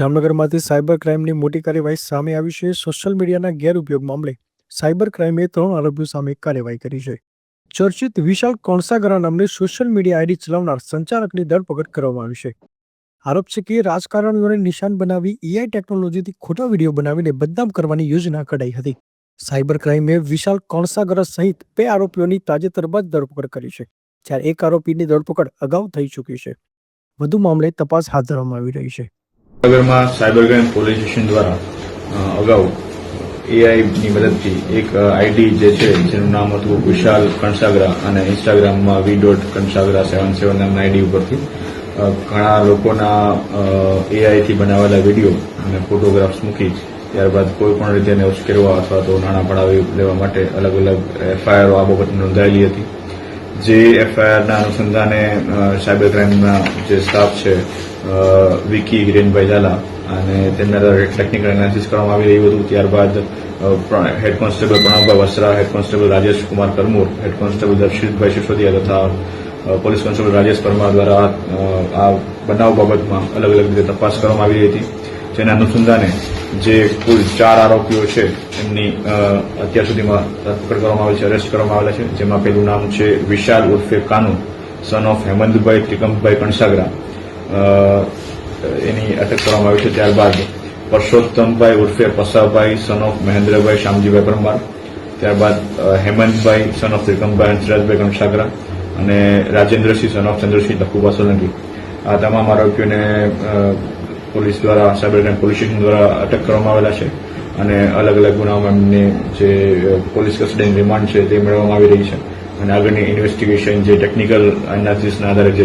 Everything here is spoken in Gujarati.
જામનગરમાંથી સાયબર ક્રાઇમની મોટી કાર્યવાહી સામે આવી છે. સોશિયલ મીડિયાના ગેરઉપયોગ મામલે સાયબર ક્રાઇમે ત્રણ આરોપીઓ સામે કાર્યવાહી કરી છે. ચર્ચિત વિશાલ કોણસાગરા નામને સોશિયલ મીડિયા આઈડી ચલાવનાર સંચાલકની ધરપકડ કરવામાં આવી છે. આરોપ છે કે રાજકારણીઓને નિશાન બનાવી એઆઈ ટેકનોલોજીથી ખોટા વીડિયો બનાવીને બદનામ કરવાની યોજના કઢાઈ હતી. સાયબર ક્રાઇમે વિશાલ કોણસાગરા સહિત બે આરોપીઓની તાજેતરમાં જ ધરપકડ કરી છે. જ્યારે એક આરોપીની ધરપકડ અગાઉ થઈ ચૂકી છે. વધુ મામલે તપાસ હાથ ધરવામાં આવી રહી છે. નગરમાં સાયબર ક્રાઇમ પોલીસ સ્ટેશન દ્વારા અગાઉ એઆઈની મદદથી એક આઈડી જે છે, જેનું નામ હતું વિશાલ કણસાગરા અને ઇન્સ્ટાગ્રામમાં વી ડોટ કણસાગરા સેવન સેવન નામના આઈડી ઉપરથી ઘણા લોકોના એઆઈથી બનાવેલા વીડિયો અને ફોટોગ્રાફ્સ મૂકી ત્યારબાદ કોઈ પણ રીતે એને ઉશ્કેરવા અથવા તો નાણાં પડાવી લેવા માટે અલગ અલગ એફઆઈઆરો આ બાબતે નોંધાયેલી હતી. જે એફઆઈઆરના અનુસંધાને સાયબર ક્રાઇમના જે સ્ટાફ છે વિકી હિરેનભાઈ ઝાલા અને તેમના દ્વારા ટેકનિકલ એનાલિસિસ કરવામાં આવી રહ્યું હતું. ત્યારબાદ head constable Pranavbhai Vasra head constable Rajesh Kumar Karmur head constable Darshitbhai Sisodiya તથા પોલીસ કોન્સ્ટેબલ રાજેશ પરમાર દ્વારા આ બનાવ બાબતમાં અલગ અલગ રીતે તપાસ કરવામાં આવી રહી હતી. જેના અનુસંધાને જે કુલ ચાર આરોપીઓ છે, એમની અત્યાર સુધીમાં ધરપકડ કરવામાં આવી છે અરેસ્ટ કરવામાં આવેલા છે. જેમાં પેલું નામ છે વિશાલ ઉર્ફે કાનુ સન ઓફ હેમંતભાઈ, ત્રિકમભાઈ કણસાગરા. એની અટક કરવામાં આવી છે ત્યારબાદ પરસોત્તમભાઈ ઉર્ફે પસાભાઈ સન ઓફ મહેન્દ્રભાઈ શામજીભાઈ પરમાર. ત્યારબાદ હેમંતભાઈ સન ઓફ ત્રિકમભાઈ હંસરાજભાઈ કણસાગરા. અને રાજેન્દ્રસિંહ સન ઓફ ચંદ્રસિંહ લખુબા સોલંકી આ તમામ આરોપીઓને પોલીસ દ્વારા, સાયબર ક્રાઇમ પોલીસ સ્ટેશન દ્વારા અટક કરવામાં આવેલા છે અને અલગ અલગ ગુનાઓમાં એમને જે પોલીસ કસ્ટડીની રિમાન્ડ છે તે મેળવવામાં આવી રહી છે. અને આગળની ઇન્વેસ્ટિગેશન જે ટેકનિકલ એનાલિસિસના આધારે જે